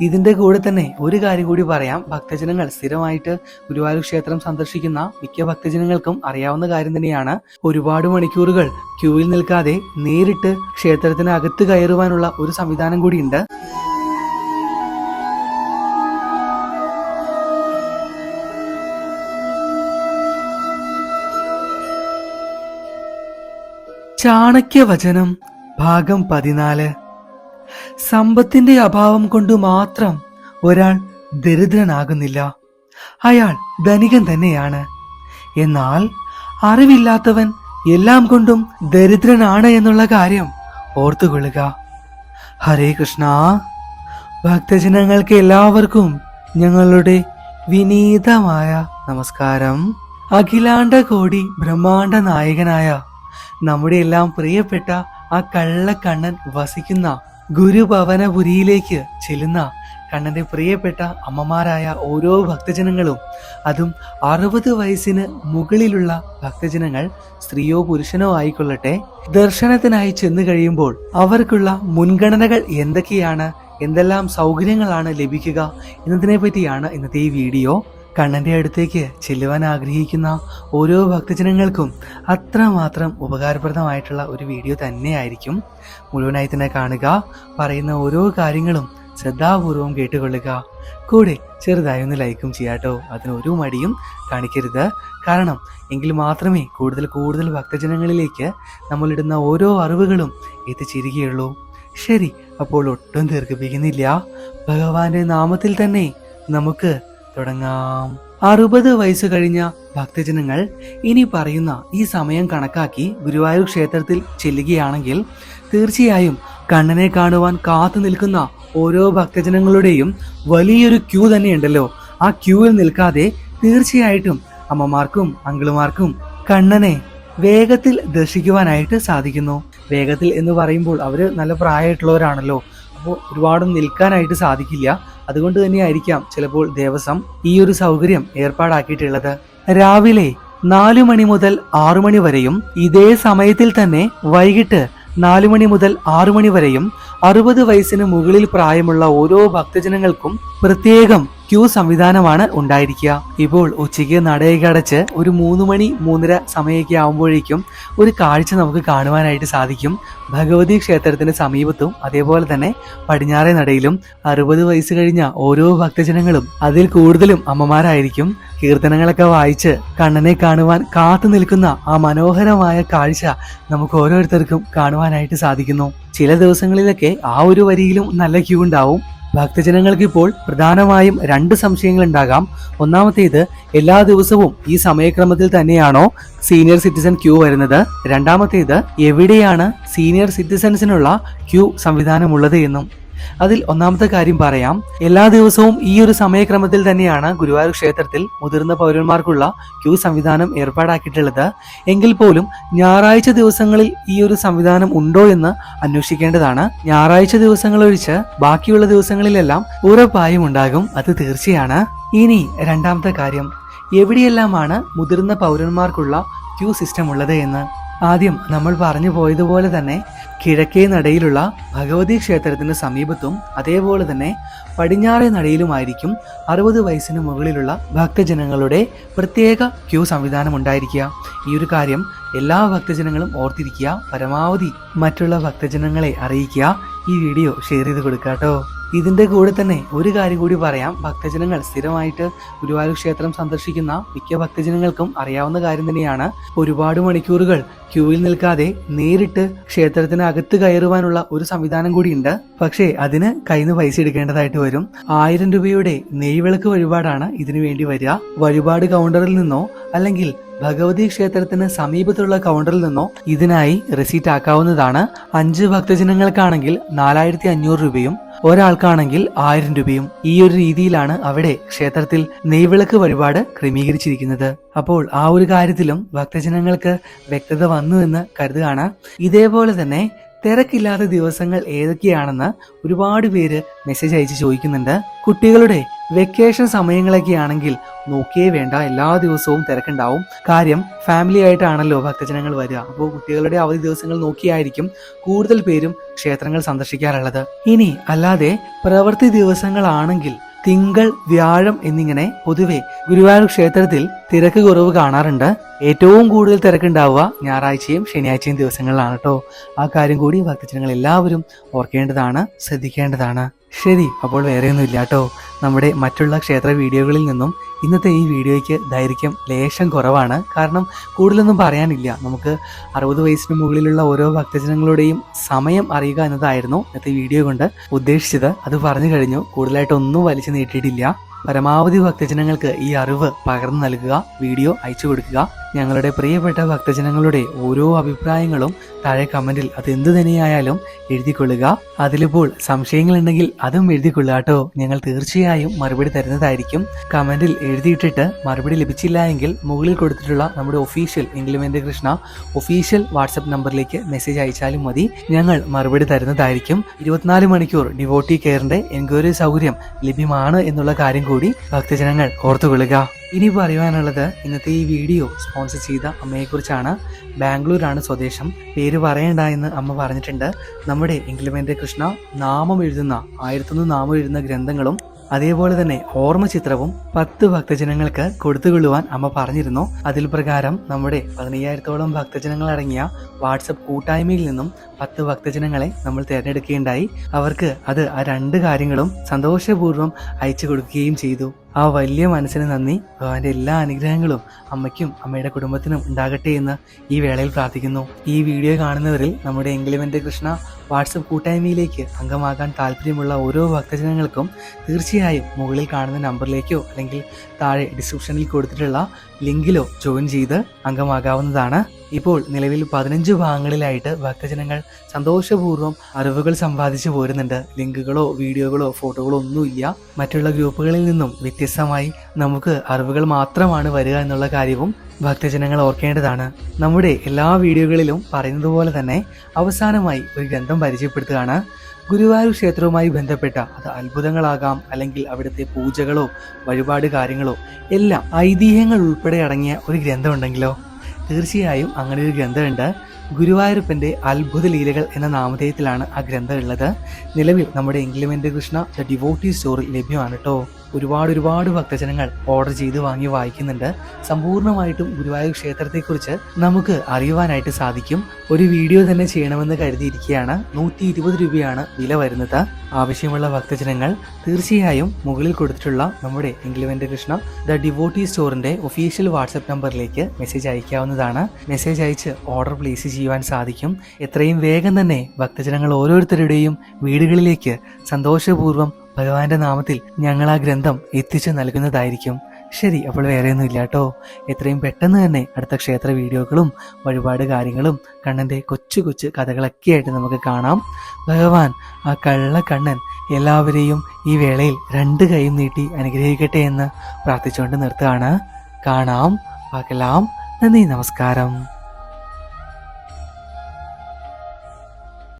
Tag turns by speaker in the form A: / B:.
A: ഇതിന്റെ കൂടെ തന്നെ ഒരു കാര്യം കൂടി പറയാം. ഭക്തജനങ്ങൾ സ്ഥിരമായിട്ട് ഗുരുവായൂർ ക്ഷേത്രം സന്ദർശിക്കുന്ന മിക്ക ഭക്തജനങ്ങൾക്കും അറിയാവുന്ന കാര്യം തന്നെയാണ്. ഒരുപാട് മണിക്കൂറുകൾ ക്യൂവിൽ നിൽക്കാതെ നേരിട്ട് ക്ഷേത്രത്തിന് അകത്ത് കയറുവാനുള്ള ഒരു സംവിധാനം കൂടിയുണ്ട്. ചാണക്യവചനം ഭാഗം പതിനാല്. സമ്പത്തിന്റെ അഭാവം കൊണ്ട് മാത്രം ഒരാൾ ദരിദ്രനാകുന്നില്ല. അയാൾ ധനികൻ തന്നെയാണ്. എന്നാൽ അറിവില്ലാത്തവൻ എല്ലാം കൊണ്ടും ദരിദ്രനാണ് എന്നുള്ള കാര്യം ഓർത്തുകൊള്ളുക. ഹരേ കൃഷ്ണ. ഭക്തജനങ്ങൾക്ക് എല്ലാവർക്കും ഞങ്ങളുടെ വിനീതമായ നമസ്കാരം. അഖിലാണ്ട കോടി ബ്രഹ്മാണ്ട നായകനായ നമ്മുടെ എല്ലാം പ്രിയപ്പെട്ട ആ കള്ളക്കണ്ണൻ വസിക്കുന്ന ഗുരുഭവനപുരിയിലേക്ക് ചെല്ലുന്ന കണ്ണന്റെ പ്രിയപ്പെട്ട അമ്മമാരായ ഓരോ ഭക്തജനങ്ങളും അതും അറുപത് വയസ്സിന് മുകളിലുള്ള ഭക്തജനങ്ങൾ സ്ത്രീയോ പുരുഷനോ ആയിക്കൊള്ളട്ടെ ദർശനത്തിനായി ചെന്നു കഴിയുമ്പോൾ അവർക്കുള്ള മുൻഗണനകൾ എന്തൊക്കെയാണ് എന്തെല്ലാം സൗകര്യങ്ങളാണ് ലഭിക്കുക എന്നതിനെ പറ്റിയാണ് ഇന്നത്തെ ഈ വീഡിയോ. കണ്ണന്റെ അടുത്തേക്ക് ചെല്ലുവാൻ ആഗ്രഹിക്കുന്ന ഓരോ ഭക്തജനങ്ങൾക്കും അത്രമാത്രം ഉപകാരപ്രദമായിട്ടുള്ള ഒരു വീഡിയോ തന്നെയായിരിക്കും. മുഴുവനായി തന്നെ കാണുക പറയുന്ന ഓരോ കാര്യങ്ങളും ശ്രദ്ധാപൂർവം കേട്ടുകൊള്ളുക. കൂടെ ചെറുതായി ഒന്ന് ലൈക്കും ചെയ്യാട്ടോ അതിന് ഒരു മടിയും കാണിക്കരുത്. കാരണം എങ്കിൽ മാത്രമേ കൂടുതൽ കൂടുതൽ ഭക്തജനങ്ങളിലേക്ക് നമ്മളിടുന്ന ഓരോ അറിവുകളും എത്തിച്ചിരിക്കുകയുള്ളൂ ശരി അപ്പോൾ ഒട്ടും ദീർഘിപ്പിക്കുന്നില്ല. ഭഗവാന്റെ നാമത്തിൽ തന്നെ നമുക്ക് തുടങ്ങാം. അറുപത് വയസ്സ് കഴിഞ്ഞ ഭക്തജനങ്ങൾ ഇനി പറയുന്ന ഈ സമയം കണക്കാക്കി ഗുരുവായൂർ ക്ഷേത്രത്തിൽ ചെല്ലുകയാണെങ്കിൽ തീർച്ചയായും കണ്ണനെ കാണുവാൻ കാത്തു നിൽക്കുന്ന ഓരോ ഭക്തജനങ്ങളുടെയും വലിയൊരു ക്യൂ തന്നെയുണ്ടല്ലോ. ആ ക്യൂവിൽ നിൽക്കാതെ തീർച്ചയായിട്ടും അമ്മമാർക്കും അങ്കിളുമാർക്കും കണ്ണനെ വേഗത്തിൽ ദർശിക്കുവാനായിട്ട് സാധിക്കുന്നു. വേഗത്തിൽ എന്ന് പറയുമ്പോൾ അവർ നല്ല പ്രായമായിട്ടുള്ളവരാണല്ലോ. അപ്പോൾ ഒരുപാട് നിൽക്കാനായിട്ട് സാധിക്കില്ല. അതുകൊണ്ട് തന്നെയായിരിക്കാം ചിലപ്പോൾ ദേവസ്വം ഈ ഒരു സൗകര്യം ഏർപ്പാടാക്കിയിട്ടുള്ളത്. രാവിലെ നാലു മണി മുതൽ ആറു മണി വരെയും ഇതേ സമയത്തിൽ തന്നെ വൈകിട്ട് നാലു മണി മുതൽ ആറു മണി വരെയും അറുപത് വയസ്സിന് മുകളിൽ പ്രായമുള്ള ഓരോ ഭക്തജനങ്ങൾക്കും പ്രത്യേകം ക്യൂ സംവിധാനമാണ് ഉണ്ടായിരിക്കുക. ഇപ്പോൾ ഉച്ചയ്ക്ക് നടയൊക്കെ അടച്ച് ഒരു മൂന്ന് മണി മൂന്നര സമയമൊക്കെ ആകുമ്പോഴേക്കും ഒരു കാഴ്ച നമുക്ക് കാണുവാനായിട്ട് സാധിക്കും. ഭഗവതി ക്ഷേത്രത്തിന് സമീപത്തും അതേപോലെ തന്നെ പടിഞ്ഞാറേ നടയിലും അറുപത് വയസ്സ് കഴിഞ്ഞ ഓരോ ഭക്തജനങ്ങളും അതിൽ കൂടുതലും അമ്മമാരായിരിക്കും. കീർത്തനങ്ങളൊക്കെ വായിച്ച് കണ്ണനെ കാണുവാൻ കാത്തു നിൽക്കുന്ന ആ മനോഹരമായ കാഴ്ച നമുക്ക് ഓരോരുത്തർക്കും കാണുവാനായിട്ട് സാധിക്കുന്നു. ചില ദിവസങ്ങളിലൊക്കെ ആ ഒരു വരിയിലും നല്ല ക്യൂ ഉണ്ടാവും. ഭക്തജനങ്ങൾക്ക് ഇപ്പോൾ പ്രധാനമായും രണ്ട് സംശയങ്ങൾ ഉണ്ടാകാം ഒന്നാമത്തേത് എല്ലാ ദിവസവും ഈ സമയക്രമത്തിൽ തന്നെയാണോ സീനിയർ സിറ്റിസൺ ക്യൂ വരുന്നത്? രണ്ടാമത്തേത് എവിടെയാണ് സീനിയർ സിറ്റിസൺസിനുള്ള ക്യൂ സംവിധാനമുള്ളത് എന്നും. അതിൽ ഒന്നാമത്തെ കാര്യം പറയാം. എല്ലാ ദിവസവും ഈ ഒരു സമയക്രമത്തിൽ തന്നെയാണ് ഗുരുവായൂർ ക്ഷേത്രത്തിൽ മുതിർന്ന പൗരന്മാർക്കുള്ള ക്യൂ സംവിധാനം ഏർപ്പാടാക്കിയിട്ടുള്ളത്. എങ്കിൽ പോലും ഞായറാഴ്ച ദിവസങ്ങളിൽ ഈ ഒരു സംവിധാനം ഉണ്ടോ എന്ന് അന്വേഷിക്കേണ്ടതാണ്. ഞായറാഴ്ച ദിവസങ്ങൾ ഒഴിച്ച് ബാക്കിയുള്ള ദിവസങ്ങളിലെല്ലാം ഉറപ്പായും ഉണ്ടാകും അത് തീർച്ചയാണ്. ഇനി രണ്ടാമത്തെ കാര്യം. എവിടെയെല്ലാമാണ് മുതിർന്ന പൗരന്മാർക്കുള്ള ക്യൂ സിസ്റ്റം ഉള്ളത് എന്ന്? ആദ്യം നമ്മൾ പറഞ്ഞു പോയതുപോലെ തന്നെ കിഴക്കേ നടയിലുള്ള ഭഗവതി ക്ഷേത്രത്തിന് സമീപത്തും അതേപോലെ തന്നെ പടിഞ്ഞാറേ നടയിലുമായിരിക്കും അറുപത് വയസ്സിന് മുകളിലുള്ള ഭക്തജനങ്ങളുടെ പ്രത്യേക ക്യൂ സംവിധാനം ഉണ്ടായിരിക്കുക ഈ ഒരു കാര്യം എല്ലാ ഭക്തജനങ്ങളും ഓർത്തിരിക്കുക. പരമാവധി മറ്റുള്ള ഭക്തജനങ്ങളെ അറിയിക്കുക. ഈ വീഡിയോ ഷെയർ ചെയ്ത് കൊടുക്കാട്ടോ. ഇതിന്റെ കൂടെ തന്നെ ഒരു കാര്യം കൂടി പറയാം. ഭക്തജനങ്ങൾ സ്ഥിരമായിട്ട് ഗുരുവായൂർ ക്ഷേത്രം സന്ദർശിക്കുന്ന മിക്ക ഭക്തജനങ്ങൾക്കും അറിയാവുന്ന കാര്യം തന്നെയാണ്. ഒരുപാട് മണിക്കൂറുകൾ ക്യൂവിൽ നിൽക്കാതെ നേരിട്ട് ക്ഷേത്രത്തിനകത്ത് കയറുവാനുള്ള ഒരു സംവിധാനം കൂടിയുണ്ട്. പക്ഷേ അതിന് കയ്യിൽ നിന്ന് പൈസ എടുക്കേണ്ടതായിട്ട് വരും. ആയിരം രൂപയുടെ നെയ്വിളക്ക് വഴിപാടാണ് ഇതിനു വേണ്ടി വരിക. വഴിപാട് കൗണ്ടറിൽ നിന്നോ അല്ലെങ്കിൽ ഭഗവതി ക്ഷേത്രത്തിന് സമീപത്തുള്ള കൗണ്ടറിൽ നിന്നോ ഇതിനായി റെസീറ്റ് ആക്കാവുന്നതാണ്. അഞ്ച് ഭക്തജനങ്ങൾക്കാണെങ്കിൽ നാലായിരത്തി അഞ്ഞൂറ് രൂപയും ഒരാൾക്കാണെങ്കിൽ ആയിരം രൂപയും ഈ ഒരു രീതിയിലാണ് അവിടെ ക്ഷേത്രത്തിൽ നെയ്വിളക്ക് വഴിപാട് ക്രമീകരിച്ചിരിക്കുന്നത്. അപ്പോൾ ആ ഒരു കാര്യത്തിലും ഭക്തജനങ്ങൾക്ക് വ്യക്തത വന്നു എന്ന് കരുതുകയാണ്. ഇതേപോലെ തന്നെ തിരക്കില്ലാത്ത ദിവസങ്ങൾ ഏതൊക്കെയാണെന്ന് ഒരുപാട് പേര് മെസ്സേജ് അയച്ച് ചോദിക്കുന്നുണ്ട്. കുട്ടികളുടെ വെക്കേഷൻ സമയങ്ങളൊക്കെ ആണെങ്കിൽ നോക്കിയേ വേണ്ട. എല്ലാ ദിവസവും തിരക്കുണ്ടാവും. കാര്യം ഫാമിലി ആയിട്ടാണല്ലോ ഭക്തജനങ്ങൾ വരിക. അപ്പോൾ കുട്ടികളുടെ അവധി ദിവസങ്ങൾ നോക്കിയായിരിക്കും കൂടുതൽ പേരും ക്ഷേത്രങ്ങൾ സന്ദർശിക്കാറുള്ളത്. ഇനി അല്ലാതെ പ്രവൃത്തി ദിവസങ്ങളാണെങ്കിൽ തിങ്കൾ വ്യാഴം എന്നിങ്ങനെ പൊതുവെ ഗുരുവായൂർ ക്ഷേത്രത്തിൽ തിരക്ക് കുറവ് കാണാറുണ്ട്. ഏറ്റവും കൂടുതൽ തിരക്കുണ്ടാവുക ഞായറാഴ്ചയും ശനിയാഴ്ചയും ദിവസങ്ങളിലാണ് കേട്ടോ. ആ കാര്യം കൂടി ഭക്തജനങ്ങൾ എല്ലാവരും ഓർക്കേണ്ടതാണ് ശ്രദ്ധിക്കേണ്ടതാണ്. ശരി അപ്പോൾ വേറെയൊന്നും ഇല്ല കേട്ടോ നമ്മുടെ മറ്റുള്ള ക്ഷേത്ര വീഡിയോകളിൽ നിന്നും ഇന്നത്തെ ഈ വീഡിയോയ്ക്ക് ദൈർഘ്യം ലേശം കുറവാണ്. കാരണം കൂടുതലൊന്നും പറയാനില്ല. നമുക്ക് അറുപത് വയസ്സിന് മുകളിലുള്ള ഓരോ ഭക്തജനങ്ങളുടെയും സമയം അറിയുക എന്നതായിരുന്നു ഇന്നത്തെ വീഡിയോ കൊണ്ട് ഉദ്ദേശിച്ചത്. അത് പറഞ്ഞു കഴിഞ്ഞു. കൂടുതലായിട്ടൊന്നും വലിച്ചു നീട്ടിയിട്ടില്ല. പരമാവധി ഭക്തജനങ്ങൾക്ക് ഈ അറിവ് പകർന്നു നൽകുക വീഡിയോ അയച്ചു കൊടുക്കുക. ഞങ്ങളുടെ പ്രിയപ്പെട്ട ഭക്തജനങ്ങളുടെ ഓരോ അഭിപ്രായങ്ങളും താഴെ കമന്റിൽ അത് എന്തു തന്നെയായാലും എഴുതിക്കൊള്ളുക. അതിലിപ്പോൾ സംശയങ്ങളുണ്ടെങ്കിൽ അതും എഴുതിക്കൊള്ളുക ഞങ്ങൾ തീർച്ചയായും മറുപടി തരുന്നതായിരിക്കും. കമന്റിൽ എഴുതിയിട്ടിട്ട് മറുപടി ലഭിച്ചില്ല എങ്കിൽ മുകളിൽ കൊടുത്തിട്ടുള്ള നമ്മുടെ ഒഫീഷ്യൽ ഇംഗ്ലിമെന്റ് കൃഷ്ണ ഒഫീഷ്യൽ വാട്സപ്പ് നമ്പറിലേക്ക് മെസ്സേജ് അയച്ചാലും മതി. ഞങ്ങൾ മറുപടി തരുന്നതായിരിക്കും. ഇരുപത്തിനാല് മണിക്കൂർ ഡിവോട്ടി കെയറിന്റെ എൻക്വയറി സൗകര്യം ലഭ്യമാണ് എന്നുള്ള കാര്യം കൂടി ഭക്തജനങ്ങൾ ഓർത്തുകൊള്ളുക. ഇനി പറയുവാനുള്ളത് ഇന്നത്തെ ഈ വീഡിയോ ചെയ്ത അമ്മയെക്കുറിച്ചാണ് ബാംഗ്ലൂരാണ് സ്വദേശം. പേര് പറയണ്ട എന്ന് അമ്മ പറഞ്ഞിട്ടുണ്ട്. നമ്മുടെ ഇംഗ്ലിമെന്റ് കൃഷ്ണ നാമം എഴുതുന്ന ആയിരത്തൊന്ന് നാമം എഴുതുന്ന ഗ്രന്ഥങ്ങളും അതേപോലെ തന്നെ ഓർമ്മ ചിത്രവും പത്ത് ഭക്തജനങ്ങൾക്ക് കൊടുത്തുകൊള്ളുവാൻ അമ്മ പറഞ്ഞിരുന്നു. അതിൽ പ്രകാരം നമ്മുടെ പതിനയ്യായിരത്തോളം ഭക്തജനങ്ങൾ അടങ്ങിയ വാട്സപ്പ് കൂട്ടായ്മയിൽ നിന്നും പത്ത് ഭക്തജനങ്ങളെ നമ്മൾ തിരഞ്ഞെടുക്കുകയുണ്ടായി. അവർക്ക് അത് ആ രണ്ട് കാര്യങ്ങളും സന്തോഷപൂർവം അയച്ചു കൊടുക്കുകയും ചെയ്തു. ആ വലിയ മനസ്സിന് നന്ദി. ഭഗവാന്റെ എല്ലാ അനുഗ്രഹങ്ങളും അമ്മയ്ക്കും അമ്മയുടെ കുടുംബത്തിനും ഉണ്ടാകട്ടെ എന്ന് ഈ വേളയിൽ പ്രാർത്ഥിക്കുന്നു. ഈ വീഡിയോ കാണുന്നവരിൽ നമ്മുടെ എങ്കിലിമെന്റ് കൃഷ്ണ വാട്സപ്പ് കൂട്ടായ്മയിലേക്ക് അംഗമാകാൻ താല്പര്യമുള്ള ഓരോ ഭക്തജനങ്ങൾക്കും തീർച്ചയായും മുകളിൽ കാണുന്ന നമ്പറിലേക്കോ അല്ലെങ്കിൽ താഴെ ഡിസ്ക്രിപ്ഷനിൽ കൊടുത്തിട്ടുള്ള ലിങ്കിലോ ജോയിൻ ചെയ്ത് അംഗമാകാവുന്നതാണ്. ഇപ്പോൾ നിലവിൽ പതിനഞ്ച് ഭാഗങ്ങളിലായിട്ട് ഭക്തജനങ്ങൾ സന്തോഷപൂർവം അറിവുകൾ സമ്പാദിച്ചു പോരുന്നുണ്ട്. ലിങ്കുകളോ വീഡിയോകളോ ഫോട്ടോകളോ ഒന്നുമില്ല. മറ്റുള്ള ഗ്രൂപ്പുകളിൽ നിന്നും വ്യത്യസ്തമായി നമുക്ക് അറിവുകൾ മാത്രമാണ് വരിക എന്നുള്ള കാര്യവും ഭക്തജനങ്ങൾ ഓർക്കേണ്ടതാണ്. നമ്മുടെ എല്ലാ വീഡിയോകളിലും പറയുന്നത് പോലെ തന്നെ അവസാനമായി ഒരു ഗ്രന്ഥം പരിചയപ്പെടുത്തുകയാണ്. ഗുരുവായൂർ ക്ഷേത്രവുമായി ബന്ധപ്പെട്ട അത് അത്ഭുതങ്ങളാകാം അല്ലെങ്കിൽ അവിടുത്തെ പൂജകളോ വഴിപാട് കാര്യങ്ങളോ എല്ലാം ഐതിഹ്യങ്ങൾ ഉൾപ്പെടെ അടങ്ങിയ ഒരു ഗ്രന്ഥം ഉണ്ടെങ്കിലോ തീർച്ചയായും അങ്ങനെ ഒരു ഗ്രന്ഥമുണ്ട്. ഗുരുവായൂരപ്പന്റെ അത്ഭുത ലീലകൾ എന്ന നാമധേയത്തിലാണ് ആ ഗ്രന്ഥം ഉള്ളത്. നിലവിൽ നമ്മുടെ ഇംഗ്ലിമെന്റ് കൃഷ്ണ ദ ഡിവോട്ടി സ്റ്റോറിൽ ലഭ്യമാണ് കേട്ടോ ഒരുപാട് ഒരുപാട് ഭക്തജനങ്ങൾ ഓർഡർ ചെയ്ത് വാങ്ങി വായിക്കുന്നുണ്ട്. സമ്പൂർണമായിട്ടും ഗുരുവായൂർ ക്ഷേത്രത്തെക്കുറിച്ച് നമുക്ക് അറിയുവാനായിട്ട് സാധിക്കും. ഒരു വീഡിയോ തന്നെ ചെയ്യണമെന്ന് കരുതിയിരിക്കുകയാണ്. നൂറ്റി ഇരുപത് രൂപയാണ് വില വരുന്നത്. ആവശ്യമുള്ള ഭക്തജനങ്ങൾ തീർച്ചയായും മുകളിൽ കൊടുത്തിട്ടുള്ള നമ്മുടെ ഇംഗ്ലിമെന്റ് കൃഷ്ണ ദ ഡിവോട്ടി സ്റ്റോറിന്റെ ഒഫീഷ്യൽ വാട്സപ്പ് നമ്പറിലേക്ക് മെസ്സേജ് അയക്കാവുന്നതാണ്. മെസ്സേജ് അയച്ച് ഓർഡർ പ്ലേസ് ചെയ്യുവാൻ സാധിക്കും. എത്രയും വേഗം തന്നെ ഭക്തജനങ്ങൾ ഓരോരുത്തരുടെയും വീടുകളിലേക്ക് സന്തോഷപൂർവം ഭഗവാന്റെ നാമത്തിൽ ഞങ്ങൾ ആ ഗ്രന്ഥം എത്തിച്ചു നൽകുന്നതായിരിക്കും. ശരി അപ്പോൾ വേറെയൊന്നും ഇല്ല കേട്ടോ. എത്രയും പെട്ടെന്ന് തന്നെ അടുത്ത ക്ഷേത്ര വീഡിയോകളും വഴിപാട് കാര്യങ്ങളും കണ്ണന്റെ കൊച്ചു കൊച്ചു കഥകളൊക്കെ ആയിട്ട് നമുക്ക് കാണാം. ഭഗവാൻ ആ കള്ള കണ്ണൻ എല്ലാവരെയും ഈ വേളയിൽ രണ്ട് കൈയും നീട്ടി അനുഗ്രഹിക്കട്ടെ എന്ന് പ്രാർത്ഥിച്ചുകൊണ്ട് നിർത്തുകയാണ്. കാണാം പകലാം. നന്ദി നമസ്കാരം.